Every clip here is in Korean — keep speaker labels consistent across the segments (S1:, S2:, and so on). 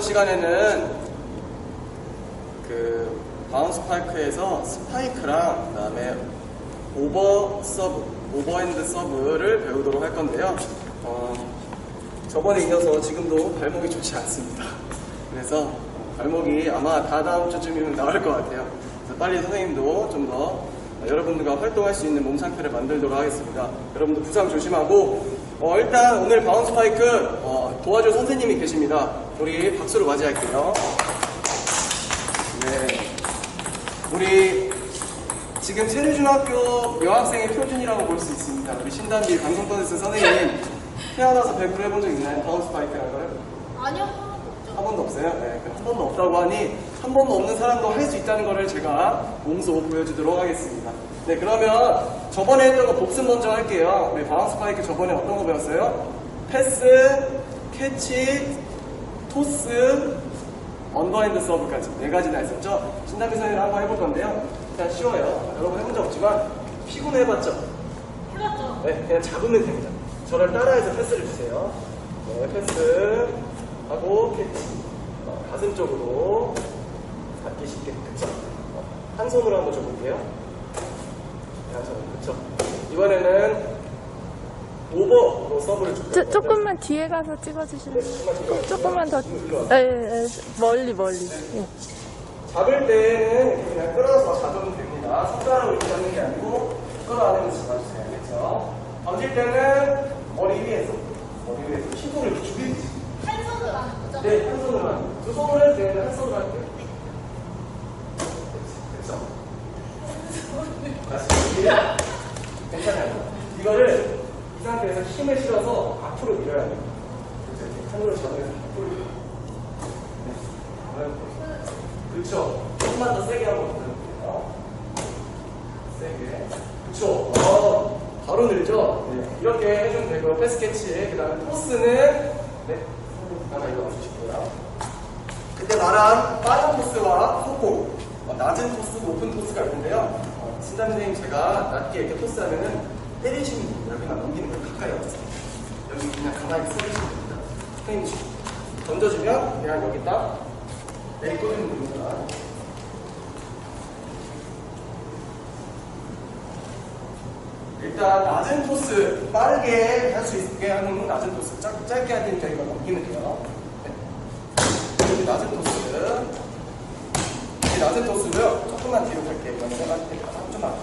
S1: 이번 시간에는 그 바운스 파이크에서 스파이크랑 그 다음에 오버 서브, 오버핸드 서브를 배우도록 할 건데요. 어, 저번에 이어서 지금도 발목이 좋지 않습니다. 그래서 발목이 아마 다 다음 주쯤이면 나올 것 같아요. 그래서 빨리 선생님도 좀 더 여러분들과 활동할 수 있는 몸 상태를 만들도록 하겠습니다. 여러분도 부상 조심하고 어, 일단 오늘 바운스 파이크 어, 도와줄 선생님이 계십니다. 우리 박수로 맞이할게요. 네. 우리 지금 세류중학교 여학생의 표준이라고 볼 수 있습니다. 우리 신단비 방송권에서 선생님 태어나서 배구를 해본 적 있나요? 바운스 파이크라는 거를?
S2: 아니요.
S1: 한 번도 없어요? 네, 한 번도 없다고 하니 한 번도 없는 사람도 할 수 있다는 거를 제가 몸소 보여주도록 하겠습니다. 네, 그러면 저번에 했던 거 복습 먼저 할게요. 우리 바운스 파이크 저번에 어떤 거 배웠어요? 패스, 캐치, 토스, 언더핸드 서브까지 네 가지나 했었죠? 신담비 선생님 한번 해볼 건데요. 일단 쉬워요. 여러분 해본 적 없지만 피곤해봤죠?
S2: 해봤죠?
S1: 네, 그냥 잡으면 됩니다. 저를 따라해서 패스를 주세요. 네, 패스 하고 캐치. 어, 가슴 쪽으로 받기 쉽게, 그쵸? 어, 한 손으로 한번 줘볼게요. 네, 한 손, 그쵸? 이번에는 줄게요.
S3: 조, 조금만 뒤에 가서 찍어주실래요?
S1: 조금만
S3: 조금만 더,
S1: 와.
S3: 에, 에, 멀리, 멀리. 예.
S1: 잡을 때는 그냥 끌어서 잡으면 됩니다. 손가락으로 잡는 게 아니고 손가락 안에서 잡아주세요. 알겠죠? 던질 때는 머리 위에서 머리 위에서 힘을 이렇게 주겠지.
S2: 한 손으로 하는 거죠?
S1: 네, 한 손으로만. 두 손으로 해도 되는데 한 손으로 할게요. 그렇죠? 맞습니다. 괜찮아요. 이거를 이 상태에서 힘을 실어서 앞으로 밀어야 돼요. 손으로 잡으면서 앞으로 밀어요. 네. 그렇죠. 조금만 더 세게 한번 부탁드릴게요. 세게. 그렇죠. 어, 바로 늘죠? 네. 이렇게 해주면 되고요. 패스 캐치. 그 다음에 토스는, 네. 하나 이거 와주시고요. 그때 말한 빠른 토스와 속공. 어, 낮은 토스, 높은 토스가 있는데요. 어, 신담 선생님 제가 낮게 이렇게 토스하면은 때리시면 됩니다. 여기만 넘기는 거 가까이 와주세요. 여기 그냥 가만히 서 계시면 됩니다. 선생님 던져주면 그냥 여기 딱 내리꽂으면 됩니다. 일단 낮은 토스 빠르게 할 수 있게 하는 낮은 토스 짧, 짧게 할 테니까 이거 넘기면 돼요. 네. 여기 낮은 토스 이 낮은 토스고요. 조금만 뒤로 갈게요. 이건 내가 할 테니까 좀만.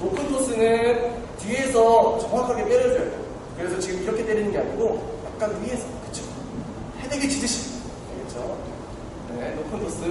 S1: 높은 토스는 뒤에서 정확하게 때려줘야 돼요. 그래서 지금 이렇게 때리는 게 아니고 약간 위에서 그쵸? 헤드기 치듯이 알겠죠? 네, 높은 토스.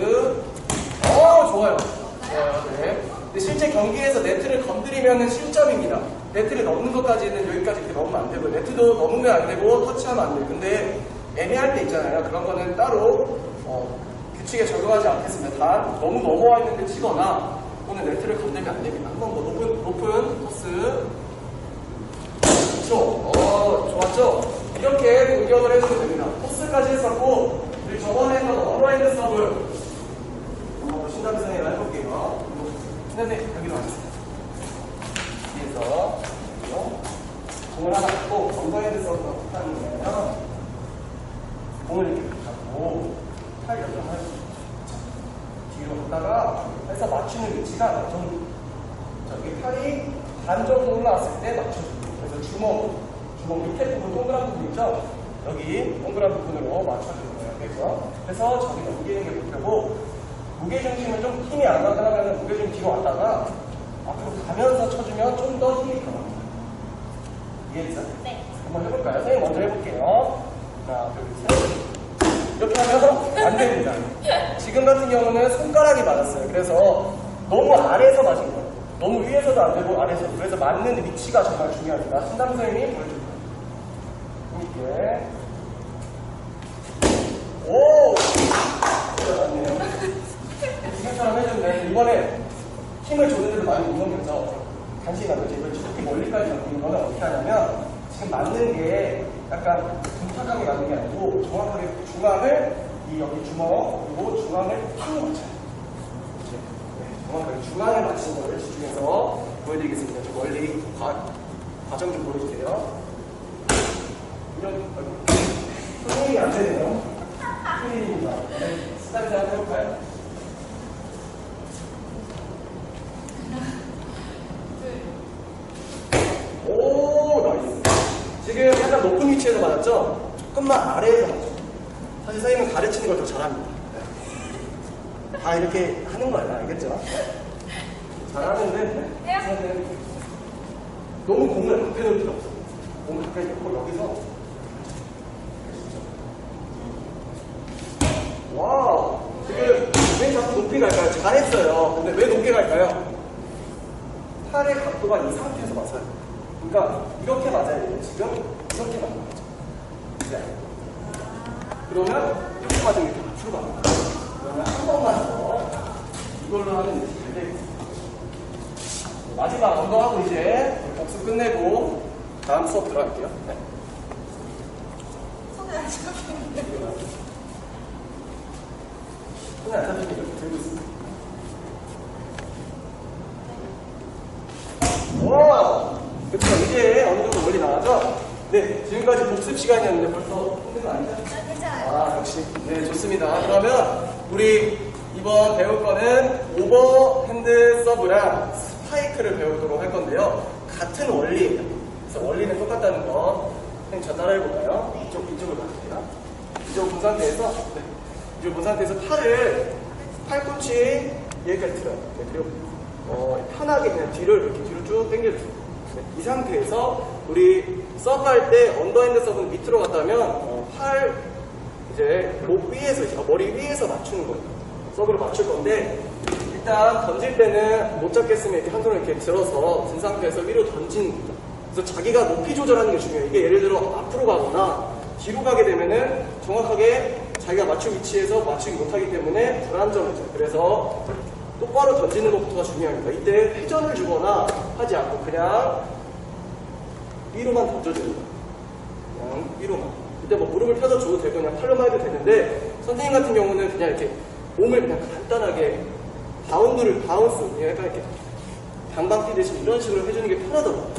S1: 어, 좋아요. 좋아요. 네. 근데 실제 경기에서 네트를 건드리면 실점입니다. 네트를 넘는 것까지는 여기까지 이렇게 넘으면 안 되고, 네트도 넘으면 안 되고, 터치하면 안 돼요. 근데 애매할 때 있잖아요. 그런 거는 따로, 어, 규칙에 적용하지 않겠습니다. 단, 너무 넘어와 있는데 치거나, 오늘 네트를 건들면 안 됩니다. 한번 더 높은, 높은 토스. 그렇죠. 어, 좋았죠? 이렇게 공격을 해주면 됩니다. 토스까지 했었고, 우리 저번에 했던 어로핸드 서브. 한번 신담 선생님 해볼게요. 신담 선생님, 여기로 와주세요. 뒤에서, 공을 하나 갖고, 어로핸드 서브가 못하는 거예요. 공을 이렇게 갖고, 팔 옆으로 하나 뒤로 갔다가 해서 맞추는 위치가 좀 저기 팔이 반 정도 올라왔을 때 맞춰줍니다. 그래서 주먹, 주먹 밑에 부분 동그란 부분 있죠? 여기 동그란 부분으로 맞춰주는 거예요. 그래서, 그래서 저기 넘기는 게 목표고, 무게중심을 좀 힘이 안 나가면 무게중 뒤로 왔다가 앞으로 가면서 쳐주면 좀 더 힘이 강합니다. 이해했어?
S2: 네.
S1: 한번 해볼까요? 선생님 먼저 해볼게요. 하나, 둘, 셋. 이렇게 하면 안 됩니다. 지금 같은 경우는 손가락이 맞았어요. 그래서 너무 아래에서 맞은 거예요. 너무 위에서도 안 되고 아래에서. 그래서 맞는 위치가 정말 중요합니다. 신담 선생님이 보여줄 거예 요. 힘있게. 오! 맞네요. 지금처럼 해줬는데 이번에 힘을 줬는데도 많이 못 넘겨서 간신하게 이걸 저렇게 멀리까지 넘기는 거는 어떻게 하냐면 지금 맞는 게 약간 둔탁하게 맞는 게 아니고 정확하게 중앙을 이 여기 주먹 그리고 중앙을 탁 맞춰요. 네, 정확하게 중앙에 맞추는 거를 집중해서 보여드리겠습니다. 좀 멀리 과, 과정 좀 보여주세요. 손이 안 되네요. 스크린입니다. 네, 스타트 한번 해볼까요? 오, 나이스. 지금 약간 높은 위치에서 맞았죠? 조금만 아래에서 맞죠? 사실 선생님은 가르치는 걸 더 잘합니다. 네. 다 이렇게 하는 거야, 알겠죠? 잘하는데, 네. 너무 공을 가까이 놓을 필요 없어. 공을 가까이 놓고 여기서. 와우. 지금 왜 자꾸 높이 갈까요? 잘했어요. 근데 왜 높게 갈까요? 팔의 각도가 이 상태에서 맞아요. 그러니까 이렇게 맞아야 돼요. 지금 이렇게 맞는 거죠. 네. 그러면 이렇게 맞으면 이렇게 앞으로 갑니다. 그러면 한 번만 더 이걸로 하면 이제 잘 되겠습니다. 마지막 언더하고 이제 복습 끝내고 다음 수업 들어갈게요. 네.
S2: 손을 안 잡히는데.
S1: 잡히니까 이렇게 들고 있습니다. 와! 그쵸, 이제 어느 정도 멀리 나가죠? 네, 지금까지 복습 시간이었는데 벌써 힘든 거 아니죠?
S2: 괜찮아요.
S1: 아, 역시. 네, 좋습니다. 그러면 우리 이번 배울 거는 오버핸드 서브랑 스파이크를 배우도록 할 건데요. 같은 원리예요. 그래서 원리는 똑같다는 거. 선생님 저 따라해볼까요? 이쪽, 이쪽을 봐주세요. 이쪽 본 상태에서, 네. 이쪽 본 상태에서 팔을, 팔꿈치 여기까지 들어요. 네, 그리고, 어, 편하게 그냥 뒤를 이렇게 뒤로 쭉 당겨주세요. 네, 이 상태에서 우리 서브 할 때 언더핸드 서브는 밑으로 갔다면 어, 팔 이제 목 위에서 이제 머리 위에서 맞추는 거예요. 서브를 맞출 건데 일단 던질 때는 못 잡겠으면 이렇게 한 손을 이렇게 들어서 든 상태에서 위로 거죠. 그래서 자기가 높이 조절하는 게 중요해요. 이게 예를 들어 앞으로 가거나 뒤로 가게 되면은 정확하게 자기가 맞출 위치에서 맞추지 못하기 때문에 불안정해져요. 그래서 똑바로 던지는 것부터가 중요합니다. 이때 회전을 주거나 하지 않고 그냥 위로만 거예요. 그냥 위로만. 이때 뭐 무릎을 펴서 줘도 되고 그냥 팔로만 해도 되는데 선생님 같은 경우는 그냥 이렇게 몸을 그냥 간단하게 바운드를 바운스 약간 이렇게 방방 뛰듯이 이런 식으로 해주는 게 편하더라고요.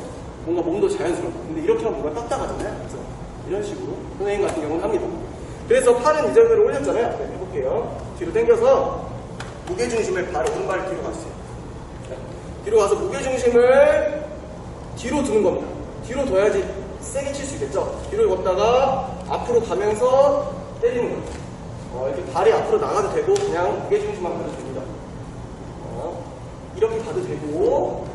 S1: 뭔가 몸도 자연스럽고 근데 이렇게 하면 뭔가 딱딱하잖아요. 그래서 이런 식으로 선생님 같은 경우는 합니다. 그래서 팔은 이 정도로 올렸잖아요. 네, 해볼게요. 뒤로 당겨서 무게중심을 발 오른발 뒤로 갔어요. 네. 뒤로 가서 무게중심을 뒤로 두는 겁니다. 뒤로 둬야지 세게 칠 수 있겠죠? 뒤로 걷다가 앞으로 가면서 때리는 거예요. 어, 이렇게 발이 앞으로 나가도 되고 그냥 무게중심만 가도 됩니다. 어, 이렇게 가도 되고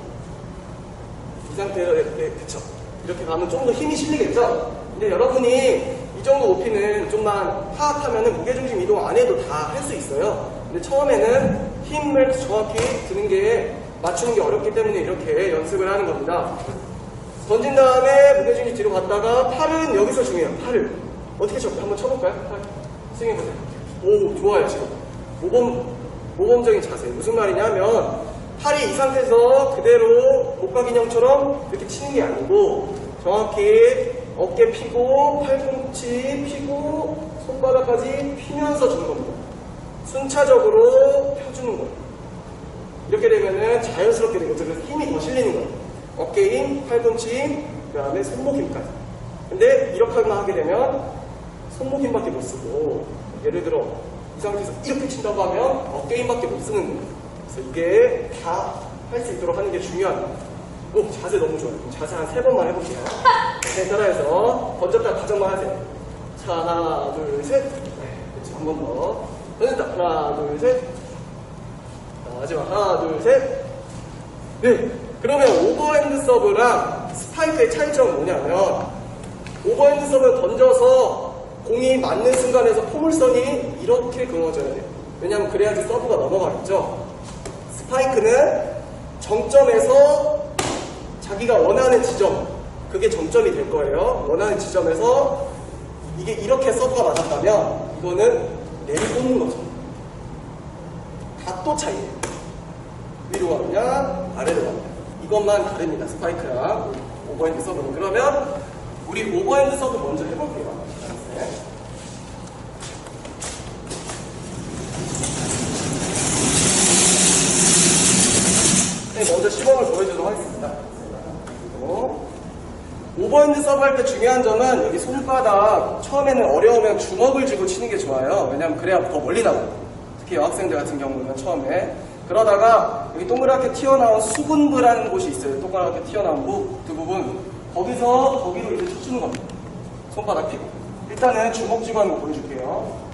S1: 이 상태로 이렇게 그쵸? 이렇게 가면 좀 더 힘이 실리겠죠? 근데 여러분이 이 정도 높이는 좀만 파악하면은 무게중심 이동 안 해도 다 할 수 있어요. 근데 처음에는 힘을 정확히 드는 게 맞추는 게 어렵기 때문에 이렇게 연습을 하는 겁니다. 던진 다음에 무게중심 뒤로 갔다가 팔은 여기서 중요해요. 팔을 어떻게 쳐? 한번 쳐볼까요? 팔 스윙해보세요. 오 좋아요 지금 모범 모범적인 자세 무슨 말이냐면 팔이 이 상태에서 그대로 목각 인형처럼 이렇게 치는 게 아니고 정확히 어깨 피고 팔꿈치 피고 손바닥까지 피면서 주는 겁니다. 순차적으로 펴주는 거예요. 이렇게 되면은 자연스럽게 되거든요. 그래서 힘이 더 실리는 거예요. 어깨 힘, 팔꿈치 힘, 그 다음에 손목 힘까지. 근데 이렇게만 하게 되면 손목 힘밖에 못 쓰고 예를 들어 이 상태에서 이렇게 친다고 하면 어깨 힘밖에 못 쓰는 거예요. 그래서 이게 다 할 수 있도록 하는 게 중요합니다. 오, 자세 너무 좋아요. 자세 한 세 번만 해볼게요. 네, 따라해서 던졌다 가정만 하세요. 자, 하나, 둘, 셋. 네, 그렇지. 한번 더. 던졌다. 하나, 둘, 셋. 자, 마지막 하나, 둘, 셋. 네. 그러면 오버핸드 서브랑 스파이크의 차이점은 뭐냐면 오버핸드 서브는 던져서 공이 맞는 순간에서 포물선이 이렇게 그어져야 돼요. 왜냐하면 그래야지 서브가 넘어가겠죠. 스파이크는 정점에서 자기가 원하는 지점, 그게 정점이 될 거예요. 원하는 지점에서 이게 이렇게 서브가 맞았다면 이거는 내리꽂는 거죠. 각도 차이예요. 위로 가느냐, 아래로 가느냐. 이것만 다릅니다. 스파이크랑 오버핸드 서브는. 그러면 우리 오버핸드 서브 먼저 해볼게요. 네. 네, 먼저 시범을 보여주도록 하겠습니다. 오버핸드 서브 할 때 중요한 점은 여기 손바닥 처음에는 어려우면 주먹을 쥐고 치는 게 좋아요. 왜냐면 그래야 더 멀리 나가요. 특히 여학생들 같은 경우는 처음에. 그러다가 여기 동그랗게 튀어나온 수분부라는 곳이 있어요. 동그랗게 튀어나온 부, 그 부분. 거기서 거기로 이제 쳐주는 겁니다. 손바닥 피고. 일단은 주먹 쥐고 하는 거 보여줄게요.